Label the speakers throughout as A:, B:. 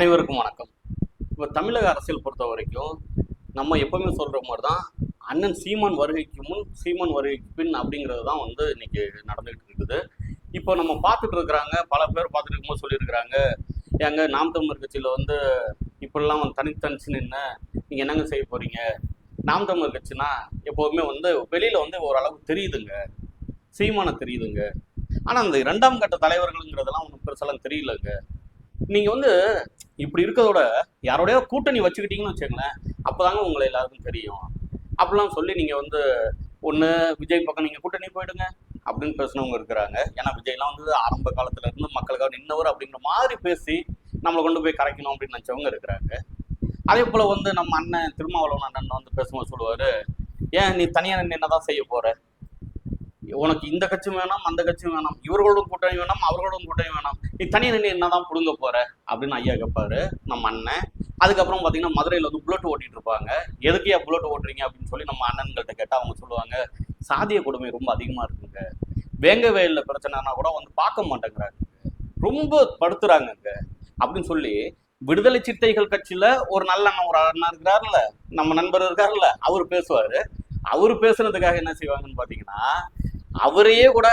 A: அனைவருக்கும் வணக்கம். இப்போ தமிழக அரசியல் பொறுத்த வரைக்கும் நம்ம எப்பவுமே சொல்கிற மாதிரி தான் அண்ணன் சீமான் வருகைக்கு முன் சீமான் வருகைக்கு பின் அப்படிங்கிறது தான் வந்து இன்னைக்கு நடந்துகிட்டு இருக்குது. இப்போ நம்ம பார்த்துட்டு இருக்கிறாங்க பல பேர் பார்த்துட்டு இருக்கும்போது சொல்லியிருக்கிறாங்க எங்க நாம் தமிழர் கட்சியில் வந்து இப்படிலாம் வந்து தனித்தனிச்சு நின்று நீங்கள் என்னங்க செய்ய போறீங்க? நாம் தமிழர் கட்சினா எப்போதுமே வந்து வெளியில் வந்து ஓரளவு தெரியுதுங்க. சீமானம் தெரியுதுங்க. ஆனால் அந்த இரண்டாம் கட்ட தலைவர்களுங்கிறதெல்லாம் ஒன்றும் பெருசெல்லாம் தெரியலங்க. நீங்கள் வந்து இப்படி இருக்கிறதோட யாரோடய கூட்டணி வச்சுக்கிட்டீங்கன்னு அப்போ தாங்க உங்களை எல்லாருக்கும் தெரியும். அப்படிலாம் சொல்லி நீங்கள் வந்து ஒன்று விஜய் பக்கம் நீங்கள் கூட்டணி போயிடுங்க அப்படின்னு பேசினவங்க இருக்கிறாங்க. ஏன்னா விஜய்லாம் வந்து ஆரம்ப காலத்துல இருந்து மக்களுக்காக நின்னவர் அப்படிங்கிற மாதிரி பேசி நம்மளை கொண்டு போய் கரைக்கணும் அப்படின்னு நினச்சவங்க இருக்கிறாங்க. அதே போல் வந்து நம்ம அண்ணன் திருமாவளவன் அண்ணன் வந்து பேசும்போது சொல்லுவார் ஏன் நீ தனியாக நின்று என்னதான் செய்ய போகிற உனக்கு இந்த கட்சி வேணாம் அந்த கட்சி வேணாம். இவர்களோட கூட்டணி வேணாம் அவர்களோட கூட்டணி வேணாம். நீ தனியாக நின்று என்னதான் புடுங்க போற அப்படின்னு ஐயா கேட்பாரு நம்ம அண்ணன். அதுக்கப்புறம் பார்த்தீங்கன்னா மதுரையில் வந்து புல்லட் ஓட்டிட்டு இருப்பாங்க. எதுக்கு ஏன் புல்லட் ஓட்டுறீங்க அப்படின்னு சொல்லி நம்ம அண்ணன்கள்ட்ட கேட்டால் அவங்க சொல்லுவாங்க சாதிய கொடுமை ரொம்ப அதிகமாக இருக்குங்க. வேங்க வயலில் பிரச்சனைனா கூட வந்து பார்க்க மாட்டேங்கிறாங்க. ரொம்ப படுத்துறாங்கங்க. அப்படின்னு சொல்லி விடுதலை சிறுத்தைகள் கட்சியில ஒரு நல்ல அண்ணன் ஒரு அண்ணா இருக்கிறாருல்ல நம்ம நண்பர் இருக்காருல்ல அவர் பேசுவாரு. அவர் பேசுனதுக்காக என்ன செய்வாங்கன்னு பாத்தீங்கன்னா அவரையே கூட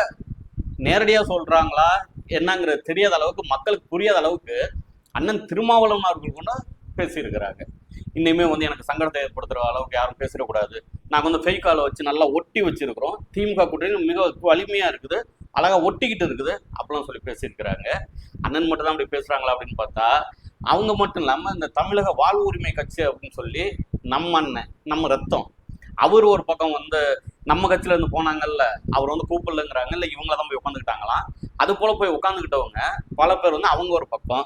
A: நேரடியாக சொல்கிறாங்களா என்னங்கிறது தெரியாத அளவுக்கு மக்களுக்கு புரியாத அளவுக்கு அண்ணன் திருமாவளவன் அவர்கள் கூட பேசியிருக்கிறாங்க. இன்னுமே வந்து எனக்கு சங்கடத்தை ஏற்படுத்துகிற அளவுக்கு யாரும் பேசிடக்கூடாது. நாங்கள் வந்து ஃபெய்காலை வச்சு நல்லா ஒட்டி வச்சிருக்கிறோம். திமுக கூட்டணி மிக வலிமையாக இருக்குது. அழகா ஒட்டிக்கிட்டு இருக்குது. அப்படிலாம் சொல்லி பேசியிருக்கிறாங்க. அண்ணன் மட்டும் தான் அப்படி பேசுகிறாங்களா அப்படின்னு பார்த்தா அவங்க மட்டும் இல்லாமல் இந்த தமிழக வாழ்வு உரிமை கட்சி அப்படின்னு சொல்லி நம்ம அண்ணன் நம்ம ரத்தம். அவர் ஒரு பக்கம் வந்து நம்ம கட்சியில இருந்து போனாங்கல்ல அவர் வந்து கூப்பிடலங்கிறாங்க. இல்ல இவங்கள தான் போய் உட்காந்துக்கிட்டாங்களாம் அது போல போய் உட்காந்துக்கிட்டவங்க பல பேர் வந்து அவங்க ஒரு பக்கம்.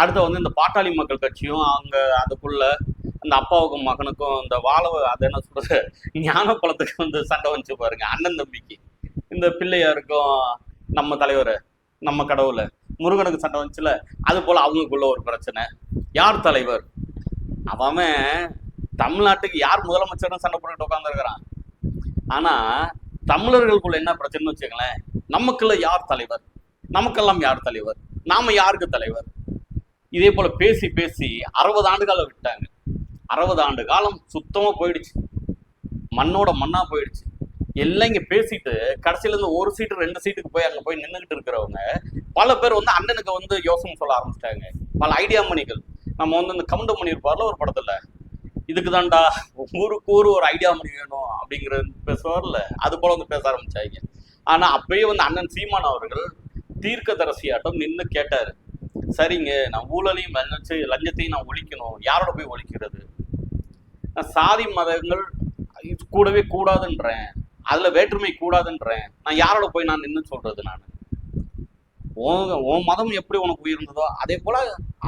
A: அடுத்து வந்து இந்த பாட்டாளி மக்கள் கட்சியும் அவங்க அதுக்குள்ள அந்த அப்பாவுக்கும் மகனுக்கும் இந்த வாழவு அது என்ன சொல்றது ஞான குளத்துக்கு வந்து சண்டை வந்துச்சு பாருங்க. அண்ணன் தம்பிக்கு. இந்த பிள்ளையாருக்கும் நம்ம தலைவர் நம்ம கடவுள் முருகனுக்கு சண்டை வந்துச்சுல அது போல அவங்களுக்குள்ள ஒரு பிரச்சனை. யார் தலைவர்? அவன் தமிழ்நாட்டுக்கு யார் முதலமைச்சர்னு சண்டை போட்டுக்கிட்டு உட்காந்துருக்கிறான் ஆனா தமிழர்களுக்குள்ள என்ன பிரச்சனைன்னு வச்சுக்கங்களேன் நமக்குள்ள யார் தலைவர்? நமக்கெல்லாம் யார் தலைவர்? நாம யாருக்கு தலைவர்? இதே போல பேசி பேசி அறுபது ஆண்டுகாலம் விட்டாங்க. அறுபது ஆண்டு காலம் சுத்தமா போயிடுச்சு. மண்ணோட மண்ணா போயிடுச்சு. எல்லாம் இங்க பேசிட்டு கடைசியில இருந்து ஒரு சீட்டு ரெண்டு சீட்டுக்கு போய் அங்க போய் நின்றுகிட்டு இருக்கிறவங்க பல பேர் வந்து அண்ணனுக்கு வந்து யோசனை சொல்ல ஆரம்பிச்சிட்டாங்க. பல ஐடியா மணிகள். நம்ம வந்து இந்த கவுண்டமணி இருப்பார்ல ஒரு படத்துல. இதுக்கு தான்டா ஊருக்கு ஊர் ஒரு ஐடியா மணி வேணும் அப்படிங்கிறது பேசுவார்ல அது போல வந்து பேச ஆரம்பிச்சாங்க. ஆனா அப்பயே வந்து அண்ணன் சீமான் அவர்கள் தீர்க்கதரசியாட்டம் நின்று கேட்டாரு. சரிங்க நான் ஊழலையும் லஞ்ச லஞ்சத்தையும் நான் ஒழிக்கணும். யாரோட போய் ஒழிக்கிறது? நான் சாதி மதங்கள் இது கூடவே கூடாதுன்றேன். அதுல வேற்றுமை கூடாதுன்றேன். நான் யாரோட போய் நான் நின்று சொல்றது நான்? உன் உன் மதம் எப்படி உனக்கு உயர்ந்ததோ அதே போல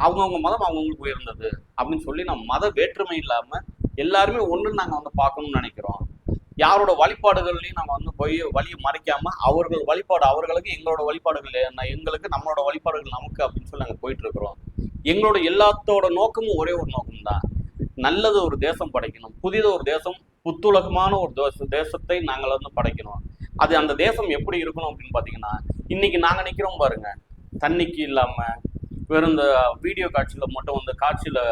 A: அவங்கவுங்க மதம் அவங்கவுங்களுக்கு உயர்ந்தது. அப்படின்னு சொல்லி நம்ம மத வேற்றுமை இல்லாம எல்லாருமே ஒன்று நாங்க வந்து பார்க்கணும்னு நினைக்கிறோம். யாரோட வழிபாடுகள்லையும் நம்ம வந்து போய் வழியை மறைக்காம அவர்கள் வழிபாடு அவர்களுக்கு எங்களோட வழிபாடுகள் என்ன எங்களுக்கு நம்மளோட வழிபாடுகள் நமக்கு அப்படின்னு சொல்லி நாங்கள் போயிட்டு இருக்கிறோம். எங்களோட எல்லாத்தோட நோக்கமும் ஒரே ஒரு நோக்கம் தான் நல்லது ஒரு தேசம் படைக்கணும் புதித ஒரு தேசம் புத்துலகமான ஒரு தேச தேசத்தை நாங்கள் வந்து படைக்கணும். அது அந்த தேசம் எப்படி இருக்கணும் அப்படின்னு பார்த்தீங்கன்னா இன்னைக்கு நாங்கள் நிற்கிறோம் பாருங்க. தண்ணிக்கு இல்லாமல் வெறும் இந்த வீடியோ காட்சியில் மட்டும் வந்து காட்சியில்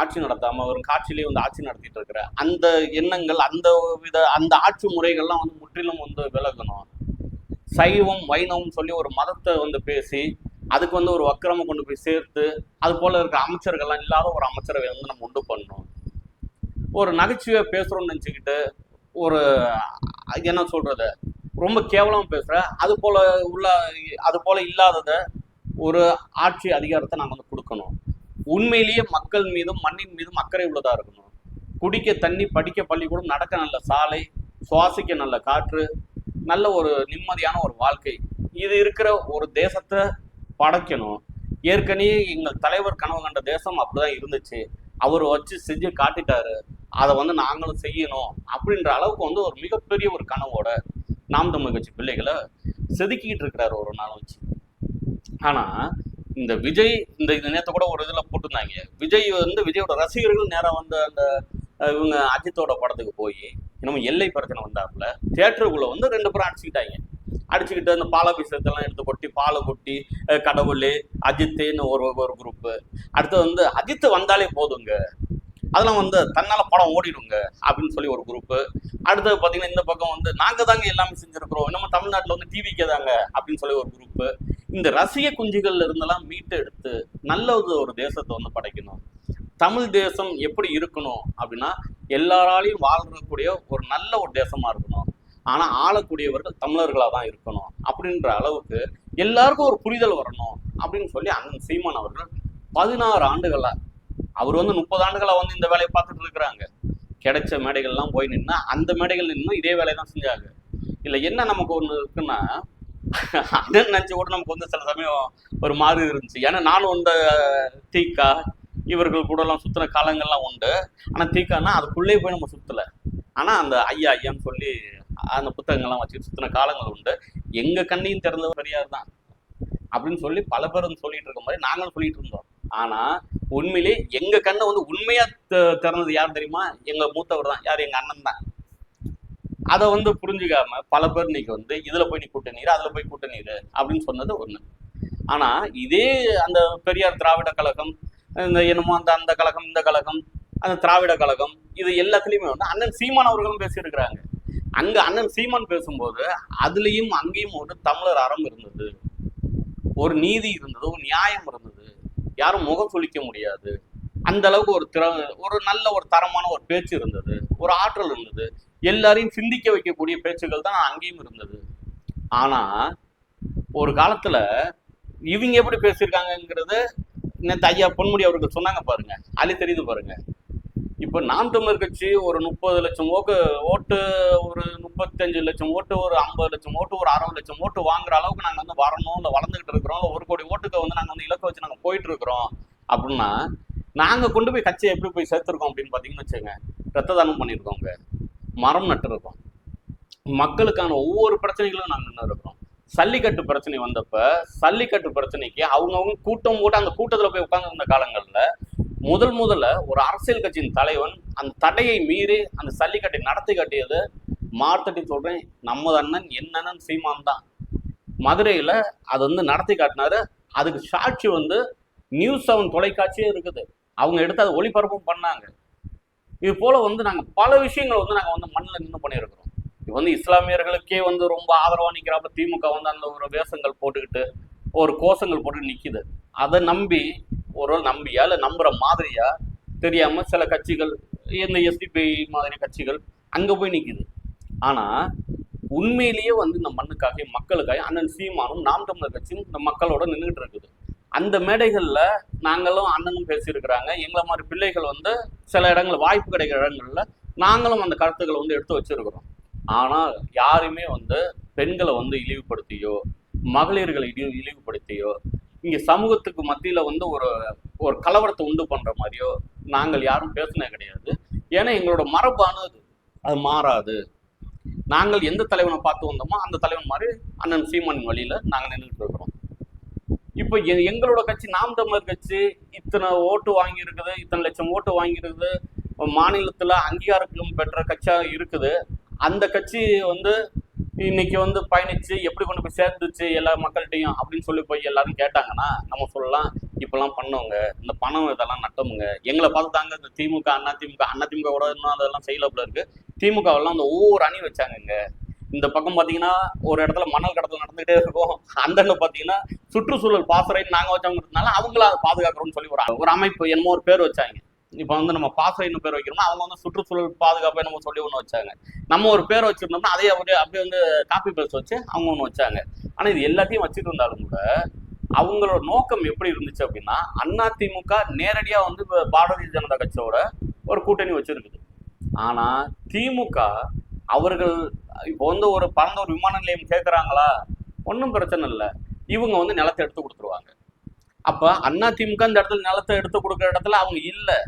A: ஆட்சி நடத்தாமல் வெறும் காட்சியிலேயே வந்து ஆட்சி நடத்திட்டு இருக்கிற அந்த எண்ணங்கள் அந்த வித அந்த ஆட்சி முறைகள்லாம் வந்து முற்றிலும் வந்து விலகணும். சைவம் வைணவம் சொல்லி ஒரு மதத்தை வந்து பேசி அதுக்கு வந்து ஒரு வக்கிரம கொண்டு போய் சேர்த்து அது போல இருக்கிற அமைச்சர்கள்லாம் இல்லாத ஒரு அமைச்சரை வந்து நம்ம உண்டு பண்ணணும். ஒரு நகைச்சுவை பேசுகிறோம்னு நினச்சிக்கிட்டு ஒரு என்ன சொல்கிறது ரொம்ப கேவலமாக பேசுகிற அது போல் உள்ள அது போல் இல்லாதத ஒரு ஆட்சி அதிகாரத்தை நாங்கள் வந்து கொடுக்கணும். உண்மையிலேயே மக்கள் மீதும் மண்ணின் மீதும் அக்கறை உள்ளதாக இருக்கணும். குடிக்க தண்ணி படிக்க பள்ளிக்கூடம் நடக்க நல்ல சாலை சுவாசிக்க நல்ல காற்று நல்ல ஒரு நிம்மதியான ஒரு வாழ்க்கை. இது இருக்கிற ஒரு தேசத்தை படைக்கணும். ஏற்கனவே எங்கள் தலைவர் கனவு கண்ட தேசம் அப்படிதான் இருந்துச்சு. அவர் வச்சு செஞ்சு காட்டிட்டாரு. அதை வந்து நாங்களும் செய்யணும் அப்படின்ற அளவுக்கு வந்து ஒரு மிகப்பெரிய ஒரு கனவோட நாம் தமிழ் கட்சி பிள்ளைகளை செதுக்கிட்டு இருக்கிறாரு ஒரு நாள் வச்சு. ஆனா இந்த விஜய் இந்த இது நேரத்தை கூட ஒரு இதுல போட்டிருந்தாங்க. விஜய் வந்து விஜயோட ரசிகர்கள் நேராக வந்து அந்த இவங்க அஜித்தோட படத்துக்கு போய் நம்ம எல்லை பிரச்சனை வந்தாப்புல தேட்டருக்குள்ளே வந்து ரெண்டு பேரும் அடிச்சுக்கிட்டாங்க. அடிச்சுக்கிட்டு அந்த பாலாபிஷேகத்தெல்லாம் எடுத்து கொட்டி பாலை கொட்டி கடவுள் அஜித்துன்னு ஒரு ஒரு குரூப்பு அடுத்து வந்து அஜித்து வந்தாலே போதுங்க. அதெல்லாம் வந்து தன்னால படம் ஓடிடுங்க அப்படின்னு சொல்லி ஒரு குரூப்பு அடுத்தது பார்த்தீங்கன்னா இந்த பக்கம் வந்து நாங்க தாங்க எல்லாமே செஞ்சிருக்கிறோம். நம்ம தமிழ்நாட்டில் வந்து டிவிக்கே தாங்க அப்படின்னு சொல்லி ஒரு குரூப்பு இந்த ரசிக குஞ்சுகள்ல இருந்தெல்லாம் மீட்டு எடுத்து நல்ல ஒரு ஒரு தேசத்தை வந்து படைக்கணும். தமிழ் தேசம் எப்படி இருக்கணும் அப்படின்னா எல்லாராலையும் வாழ்றக்கூடிய ஒரு நல்ல ஒரு தேசமா இருக்கணும். ஆனா ஆளக்கூடியவர்கள் தமிழர்களா தான் இருக்கணும் அப்படின்ற அளவுக்கு எல்லாருக்கும் ஒரு புரிதல் வரணும் அப்படின்னு சொல்லி அண்ணன் சீமான் அவர்கள் பதினாறு ஆண்டுகளா அவர் வந்து முப்பது ஆண்டுகளாக வந்து இந்த வேலையை பார்த்துட்டு இருக்கிறாங்க. கிடைச்ச மேடைகள்லாம் போய் நின்னா அந்த மேடைகள் நின்று இதே வேலையை தான் செஞ்சாங்க. இல்லை என்ன நமக்கு ஒன்று இருக்குன்னா அதை நினச்சி கூட நமக்கு வந்து சில சமயம் ஒரு மாதிரி இருந்துச்சு. ஏன்னா நானும் வந்த தீக்கா இவர்கள் கூடலாம் சுற்றின காலங்கள்லாம் உண்டு. ஆனால் தீக்கானா அதுக்குள்ளே போய் நம்ம சுற்றலை ஆனால் அந்த ஐயா ஐயான்னு சொல்லி அந்த புத்தகங்கள்லாம் வச்சுட்டு சுற்றின காலங்கள் உண்டு. எங்க கண்ணையும் திறந்தவர் பெரியார் தான். அப்படின்னு சொல்லி பல பேர் வந்து சொல்லிட்டு இருக்க மாதிரி நாங்களும் சொல்லிட்டு இருந்தோம். ஆனா உண்மையிலே எங்க கண்ணை வந்து உண்மையா திறந்தது யார் தெரியுமா? எங்க மூத்தவர் தான். யார்? எங்க அண்ணன் தான். அதை வந்து புரிஞ்சுக்காம பல பேர் இன்னைக்கு வந்து இதுல போய் நீ கூட்ட நீர் அதுல போய் கூட்ட நீர் அப்படின்னு சொன்னது ஒண்ணு. ஆனா இதே அந்த பெரியார் திராவிட கழகம் இந்த என்னமோ அந்த அந்த கழகம் இந்த கழகம் அந்த திராவிட கழகம் இது எல்லாத்துலயுமே வந்து அண்ணன் சீமான் அவர்களும் பேசியிருக்கிறாங்க. அங்க அண்ணன் சீமான் பேசும்போது அதுலயும் அங்கேயும் ஒரு தமிழர் அறம் இருந்தது. ஒரு நீதி இருந்தது ஒரு நியாயம் இருந்தது. யாரும் முகம் சுளிக்க முடியாது. அந்த அளவுக்கு ஒரு திற ஒரு நல்ல ஒரு தரமான ஒரு பேச்சு இருந்தது. ஒரு ஆற்றல் இருந்தது. எல்லாரையும் சிந்திக்க வைக்கக்கூடிய பேச்சுகள் தான் அங்கேயும் இருந்தது. ஆனா ஒரு காலத்துல இவங்க எப்படி பேசியிருக்காங்கங்கிறது நேற்று ஐயா பொன்முடி அவர்கள் சொன்னாங்க பாருங்க. அது தெரியுது பாருங்க. இப்போ நாம் தமிழர் கட்சி ஒரு முப்பது லட்சம் ஓட்டு ஓட்டு ஒரு முப்பத்தஞ்சு லட்சம் ஓட்டு ஒரு ஐம்பது லட்சம் ஓட்டு ஒரு அறுபது லட்சம் ஓட்டு வாங்குற அளவுக்கு நாங்கள் வந்து வரணும் இல்லை வளர்ந்துகிட்டு இருக்கிறோம். இல்லை ஒரு கோடி ஓட்டுக்கு வந்து நாங்கள் வந்து இலக்கை வச்சு நாங்கள் போயிட்டு இருக்கிறோம் அப்படின்னா நாங்கள் கொண்டு போய் கட்சியை எப்படி போய் சேர்த்துருக்கோம் அப்படின்னு பார்த்தீங்கன்னு வச்சுங்க ரத்த தானம் பண்ணியிருக்கோங்க. மரம் நட்டுருக்கோம். மக்களுக்கான ஒவ்வொரு பிரச்சனைகளும் நாங்கள் நின்று இருக்கிறோம். சல்லிக்கட்டு பிரச்சனை வந்தப்ப சல்லிக்கட்டு பிரச்சனைக்கு அவங்கவுங்க கூட்டம் போட்டு அந்த கூட்டத்தில் போய் உட்காந்துருந்த காலங்களில் முதல் முதல்ல ஒரு அரசியல் கட்சியின் தலைவன் அந்த தடையை மீறி அந்த சல்லிக்கட்டை நடத்தி காட்டியது மார்த்தட்டி சொல்றேன் நமது அண்ணன் என் அண்ணன் சீமான் தான். மதுரையில் அது வந்து நடத்தி காட்டினாரு. அதுக்கு சாட்சி வந்து நியூஸ் செவன் தொலைக்காட்சியும் இருக்குது. அவங்க எடுத்து அதை ஒளிபரப்பும் பண்ணாங்க. இது போல வந்து நாங்கள் பல விஷயங்கள் வந்து நாங்கள் வந்து மண்ணில் நின்று பண்ணியிருக்கிறோம். இது வந்து இஸ்லாமியர்களுக்கே வந்து ரொம்ப ஆதரவாக நிற்கிறப்ப திமுக வந்து அந்த ஒரு வேஷங்கள் போட்டுக்கிட்டு ஒரு கோஷங்கள் போட்டு நிற்கிது அதை நம்பி ஒரு நம்பியா இல்லை நம்புற மாதிரியா? தெரியாம சில கட்சிகள் இந்த எஸ்டிபி மாதிரி கட்சிகள் அங்க போய் நிக்குது. ஆனா உண்மையிலேயே வந்து இந்த மண்ணுக்காக மக்களுக்காக அண்ணன் சீமானும் நாம் தமிழர் கட்சியும் இந்த மக்களோட நின்றுட்டு இருக்குது. அந்த மேடைகளில் நாங்களும் அண்ணனும் பேசியிருக்கிறாங்க. எங்களை மாதிரி பிள்ளைகள் வந்து சில இடங்கள் வாய்ப்பு கிடைக்கிற இடங்கள்ல நாங்களும் அந்த கருத்துக்களை வந்து எடுத்து வச்சிருக்கிறோம். ஆனால் யாருமே வந்து பெண்களை வந்து இழிவுபடுத்தியோ மகளிர்களை இழிவு இழிவுபடுத்தியோ இங்க சமூகத்துக்கு மத்தியில வந்து ஒரு ஒரு கலவரத்தை உண்டு பண்ற மாதிரியோ நாங்கள் யாரும் பேசினே கிடையாது. ஏன்னா எங்களோட மரபானது அது மாறாது. நாங்கள் எந்த தலைவனை பார்த்து வந்தோமோ அந்த தலைவன் மாதிரி அண்ணன் சீமானின் வழியில நாங்கள் நின்றுட்டு இருக்கிறோம். இப்போ எ- எங்களோட கட்சி நாம் தமிழர் கட்சி இத்தனை ஓட்டு வாங்கியிருக்குது இத்தனை லட்சம் ஓட்டு வாங்கியிருக்குது மாநிலத்தில் மாநிலத்துல அங்கீகாரம் பெற்ற கட்சியாக இருக்குது. அந்த கட்சி வந்து இன்னைக்கு வந்து பயணிச்சு எப்படி கொண்டு போய் சேர்ந்துச்சு எல்லா மக்கள்கிட்டையும் அப்படின்னு சொல்லி போய் எல்லாரும் கேட்டாங்கன்னா நம்ம சொல்லலாம் இப்பெல்லாம் பண்ணவங்க இந்த பணம் இதெல்லாம் நட்டமுங்க எங்களை பார்த்து தாங்க இந்த திமுக அண்ணா திமுக அண்ணா திமுக கூட இன்னும் அதெல்லாம் செய்யலப்புல இருக்கு. திமுகவெல்லாம் அந்த ஒவ்வொரு அணி வச்சாங்கங்க. இந்த பக்கம் பார்த்தீங்கன்னா ஒரு இடத்துல மணல் கடத்தல் நடந்துகிட்டே இருக்கும். அந்த இடத்துல பார்த்தீங்கன்னா சுற்றுச்சூழல் பாசறைன்னு நாங்கள் வச்சவங்கிறதுனால அவங்கள அதை பாதுகாக்கிறோம்னு சொல்லி ஒரு ஒரு அமைப்பு என்னமோ ஒரு பேர் வச்சாங்க. இப்போ வந்து நம்ம பாசறைன்னு பேர் வைக்கிறோம்னா அவங்க வந்து சுற்றுச்சூழல் பாதுகாப்பை நம்ம சொல்லி ஒன்று வச்சாங்க. நம்ம ஒரு பேர் வச்சிருந்தோம்னா அதே அப்படியே அப்படியே வந்து காப்பி பேஸ்ட் வச்சு அவங்க ஒன்று வச்சாங்க. ஆனால் இது எல்லாத்தையும் வச்சுட்டு இருந்தாலும் கூட அவங்களோட நோக்கம் எப்படி இருந்துச்சு அப்படின்னா அதிமுக நேரடியாக வந்து இப்போ பாரதிய ஜனதா கட்சியோட ஒரு கூட்டணி வச்சிருக்குது. ஆனால் திமுக அவர்கள் இப்போ வந்து ஒரு பறந்த ஒரு விமான நிலையம் கேட்குறாங்களா ஒன்றும் பிரச்சனை இல்லை. இவங்க வந்து நிலத்தை எடுத்து கொடுத்துருவாங்க. அப்போ அண்ணா திமுக இந்த இடத்துல நிலத்தை எடுத்து கொடுக்குற இடத்துல அவங்க இல்லை.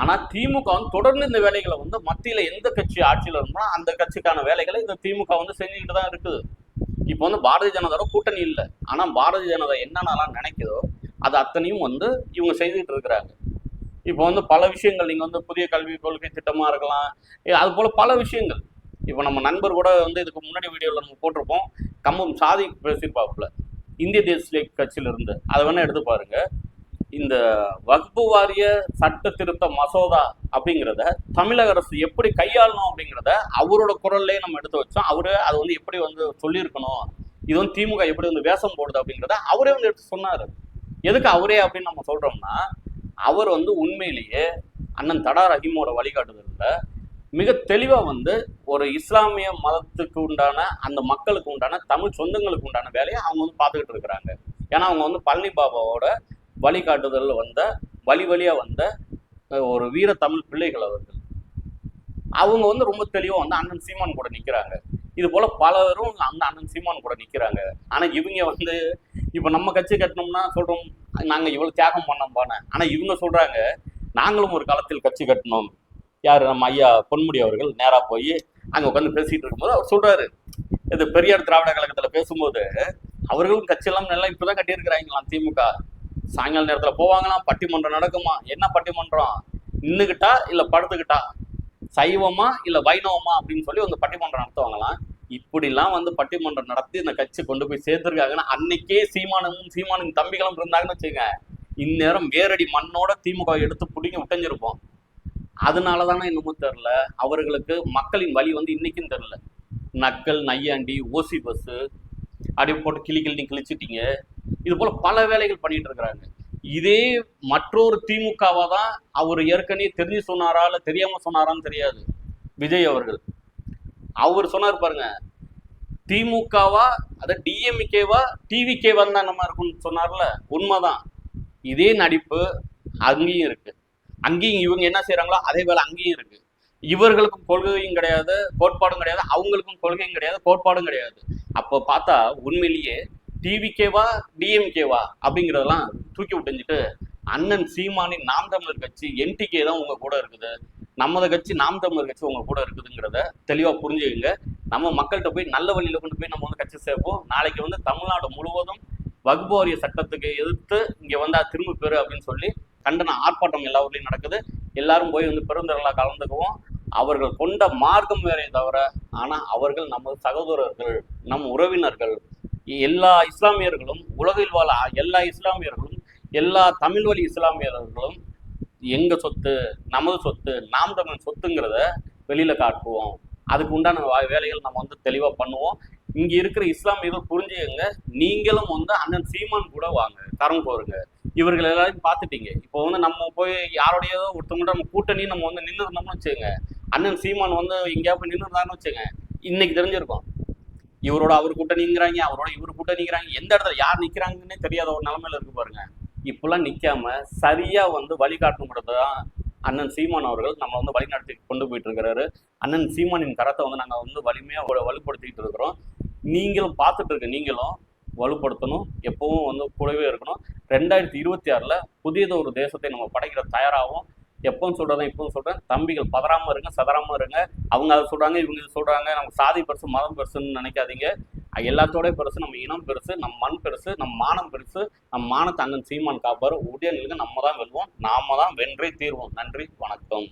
A: ஆனால் திமுக வந்து தொடர்ந்து இந்த வேலைகளை வந்து மத்தியில் எந்த கட்சி ஆட்சியில் இருந்தாலும் அந்த கட்சிக்கான வேலைகளை இந்த திமுக வந்து செஞ்சுக்கிட்டு தான் இருக்குது. இப்போ வந்து பாரதிய ஜனதாவோட கூட்டணி இல்லை. ஆனால் பாரதிய ஜனதா என்னென்னலாம் நினைக்குதோ அது அத்தனையும் வந்து இவங்க செய்துக்கிட்டு இருக்கிறாங்க. இப்போ வந்து பல விஷயங்கள் நீங்கள் வந்து புதிய கல்விக் கொள்கை திட்டமாக இருக்கலாம். ஏ, அது போல் பல விஷயங்கள். இப்போ நம்ம நண்பர் கூட வந்து இதுக்கு முன்னாடி வீடியோவில் நம்ம போட்டிருப்போம் கம்பம் சாதி பேசியிருப்பாப்புல. இந்திய தேசிய கட்சியிலிருந்து. அதை வேணால் எடுத்து பாருங்கள் இந்த வக்பு வாரிய சட்ட திருத்த மசோதா அப்படிங்கிறத தமிழக அரசு எப்படி கையாளணும் அப்படிங்கிறத அவரோட குரல்லையே நம்ம எடுத்து வச்சோம். அவரு அது வந்து எப்படி வந்து சொல்லியிருக்கணும் இது வந்து திமுக எப்படி வந்து வேஷம் போடுது அப்படிங்கிறத அவரே வந்து எடுத்து சொன்னாரு. எதுக்கு அவரே அப்படின்னு நம்ம சொல்றோம்னா அவர் வந்து உண்மையிலேயே அண்ணன் தடா ரஹீமோட வழிகாட்டுதல்ல மிக தெளிவா வந்து ஒரு இஸ்லாமிய மதத்துக்கு உண்டான அந்த மக்களுக்கு உண்டான தமிழ் சொந்தங்களுக்கு உண்டான வேலையை அவங்க வந்து பார்த்துக்கிட்டு இருக்கிறாங்க. ஏன்னா அவங்க வந்து பழனி பாபாவோட வழிகாட்டுதலில் வந்த வழி வழியா வந்த ஒரு வீர தமிழ் பிள்ளைகள் அவர்கள். அவங்க வந்து ரொம்ப தெளிவாக வந்து அண்ணன் சீமான் கூட நிற்கிறாங்க இது போல பலரும் அந்த அண்ணன் சீமான் கூட நிற்கிறாங்க ஆனா இவங்க வந்து இப்போ நம்ம கட்சி கட்டினோம்னா சொல்றோம் நாங்க இவ்வளவு தியாகம் பண்ணோம் போன. ஆனால் இவங்க சொல்றாங்க நாங்களும் ஒரு காலத்தில் கட்சி கட்டினோம். யார்? நம்ம ஐயா பொன்முடி அவர்கள் நேராக போய் அங்க உட்காந்து பேசிட்டு இருக்கும்போது அவர் சொல்கிறாரு இது பெரியார் திராவிட கழகத்தில் பேசும்போது அவர்களும் கட்சியெல்லாம் நல்லா இப்பதான் கட்டியிருக்கிறாங்களாம் திமுக. சாயங்கால நேரத்தில் போவாங்களாம் பட்டிமன்றம் நடக்குமா? என்ன பட்டிமன்றம்? நின்றுக்கிட்டா இல்லை படுத்துக்கிட்டா? சைவமா இல்லை வைணவமா அப்படின்னு சொல்லி வந்து பட்டிமன்றம் நடத்துவாங்களாம். இப்படிலாம் வந்து பட்டிமன்றம் நடத்தி இந்த கட்சி கொண்டு போய் சேர்த்துருக்காங்கன்னா அன்னைக்கே சீமானும் சீமானும் தம்பிகளும் இருந்தாங்கன்னு வச்சுங்க இந்நேரம் வேரடி மண்ணோட திமுக எடுத்து பிடிங்க விட்டஞ்சிருப்போம் அதனால தானே என்னமோ தெரில அவர்களுக்கு மக்களின் வழி வந்து இன்னைக்கும் தெரில நக்கல் நையாண்டி ஓசி பஸ்ஸு அப்படி போட்டு கிளி கிளி கிழிச்சிட்டிங்க. இது போல பல வேலைகள் பண்ணிட்டு இருக்கிறாங்க. இதே மற்றொரு திமுகவா தான் அவர் ஏற்கனவே தெரிஞ்சு சொன்னாரா இல்ல தெரியாம சொன்னாரான்னு தெரியாது. விஜய் அவர்கள். அவர் சொன்னார் பாருங்க திமுகவா அத டிஎம்கேவா டிவிகேவா தான் நம்ம இருக்கும்னு சொன்னார்ல உண்மைதான். இதே நடிப்பு அங்கேயும் இருக்கு. அங்கேயும் இவங்க என்ன செய்யறாங்களோ அதே வேலை அங்கேயும் இருக்கு. இவர்களுக்கும் கொள்கையும் கிடையாது கோட்பாடும் கிடையாது அவங்களுக்கும் கொள்கையும் கிடையாது கோட்பாடும் கிடையாது. அப்போ பார்த்தா உண்மையிலேயே டிவிகேவா டிஎம்கேவா அப்படிங்கிறதெல்லாம் தூக்கி விட்டுஞ்சிட்டு அண்ணன் சீமானின் நாம் தமிழர் கட்சி என்டிகே தான் உங்க கூட இருக்குது. நமது கட்சி நாம் தமிழர் கட்சி உங்க கூட இருக்குதுங்கிறத தெளிவா புரிஞ்சுக்கங்க. நம்ம மக்கள்கிட்ட போய் நல்ல வழியில கொண்டு போய் நம்ம வந்து கட்சி சேர்ப்போம். நாளைக்கு வந்து தமிழ்நாடு முழுவதும் வகுப்பு வாரிய சட்டத்துக்கு எதிர்த்து இங்க வந்தா திரும்ப பெறு அப்படின்னு சொல்லி கண்டன ஆர்ப்பாட்டம் எல்லா ஊர்லயும் நடக்குது. எல்லாரும் போய் வந்து பெருந்திரளா கலந்துக்குவோம். அவர்கள் கொண்ட மார்க்கம் வேறே தவிர ஆனா அவர்கள் நமது சகோதரர்கள் நம் உறவினர்கள் எல்லா இஸ்லாமியர்களும் உலகில் வாழ எல்லா இஸ்லாமியர்களும் எல்லா தமிழ் வழி இஸ்லாமியர்களும் எங்க சொத்து நமது சொத்து நாம் தமிழ் சொத்துங்கிறத வெளியில காட்டுவோம். அதுக்கு உண்டான வேலைகள் நம்ம வந்து தெளிவாக பண்ணுவோம். இங்க இருக்கிற இஸ்லாமியர்கள் புரிஞ்சுக்கங்க. நீங்களும் வந்து அண்ணன் சீமான் கூட வாங்க கரம் கோருங்க. இவர்கள் எல்லாரையும் பார்த்துட்டீங்க. இப்போ வந்து நம்ம போய் யாரோடையோ ஒருத்தவங்கள்ட்ட நம்ம கூட்டணி நம்ம வந்து நின்று இருந்தோம்னு வச்சுக்கோங்க. அண்ணன் சீமான் வந்து எங்கேயா போய் நின்று இருந்தான்னு வச்சுக்கோங்க. இன்னைக்கு தெரிஞ்சிருக்கும். இவரோட அவர் கூட்டணிங்கிறாங்க அவரோட இவர் கூட்டணிங்கிறாங்க எந்த இடத்துல யார் நிக்கிறாங்கன்னே தெரியாத ஒரு நிலமையில இருக்கு பாருங்க. இப்பெல்லாம் நிக்காம சரியா வந்து வழிகாட்டணுங்கிறது தான் அண்ணன் சீமான் அவர்கள் நம்ம வந்து வழிநடத்தி கொண்டு போயிட்டு இருக்கிறாரு அண்ணன் சீமானின் கரத்தை வந்து நாங்க வந்து வலிமையா வலு- வலுப்படுத்திக்கிட்டு இருக்கிறோம். நீங்களும் பார்த்துட்டு இருக்க நீங்களும் வலுப்படுத்தணும். எப்பவும் வந்து கூடவே இருக்கணும். ரெண்டாயிரத்தி இருபத்தி ஆறுல புதியதொரு தேசத்தை நம்ம படைக்கிற தயாராகவும் எப்பவும் சொல்றேன் இப்பவும் சொல்றேன். தம்பிகள் பதறாம இருங்க சதறாம இருங்க. அவங்க அதை சொல்றாங்க இவங்க இது சொல்றாங்க. நமக்கு சாதி பெருசு மதம் பெருசுன்னு நினைக்காதீங்க. எல்லாத்தோடய பெருசு நம்ம இனம் பெருசு நம்ம மண் பெருசு நம்ம மானம் பெருசு நம்ம மானத்தை அண்ணன் சீமான் காப்பாரு. உடைய நிலுங்க நம்ம தான் வெல்வோம். நாம தான் வென்றே தீர்வோம். நன்றி வணக்கம்.